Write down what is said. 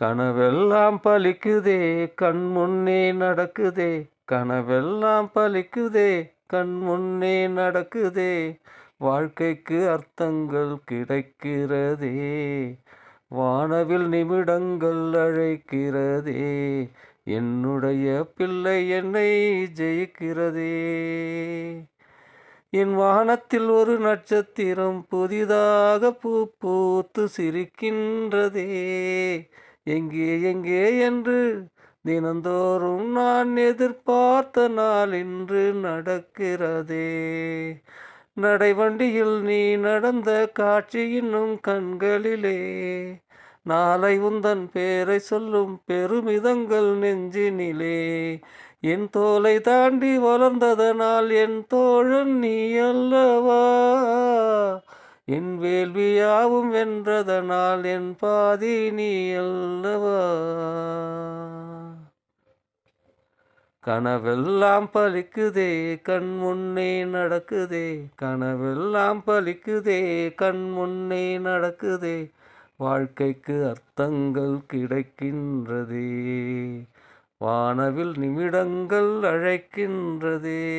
கனவெல்லாம் பலிக்குதே கண் முன்னே நடக்குதே. கனவெல்லாம் பலிக்குதே கண் முன்னே நடக்குதே. வாழ்க்கைக்கு அர்த்தங்கள் கிடைக்கிறதே. வானவில் நிமிடங்கள் அழைக்கிறதே. என்னுடைய பிள்ளை என்னை ஜெயிக்கிறதே. என் வானத்தில் ஒரு நட்சத்திரம் புதிதாக பூ பூத்து சிரிக்கின்றதே. எங்கே எங்கே என்று தினந்தோறும் நான் எதிர்பார்த்த நாள் இன்று நடக்கிறதே. நடைவண்டியில் நீ நடந்த காட்சி இன்னும் கண்களிலே. நாளை உந்தன் பேரை சொல்லும் பெருமிதங்கள் நெஞ்சினிலே. என் தோலை தாண்டி வளர்ந்ததனால் என் தோழன் நீ அல்லவா? என் வேள்வியாவும் வென்றதனால் என் பாதி நீ அல்லவா? கனவெல்லாம் பலிக்குதே கண் முன்னே நடக்குதே. கனவெல்லாம் பலிக்குதே கண் முன்னே நடக்குதே. வாழ்க்கைக்கு அர்த்தங்கள் கிடைக்கின்றதே. வானவில் நிமிடங்கள் அழைக்கின்றதே.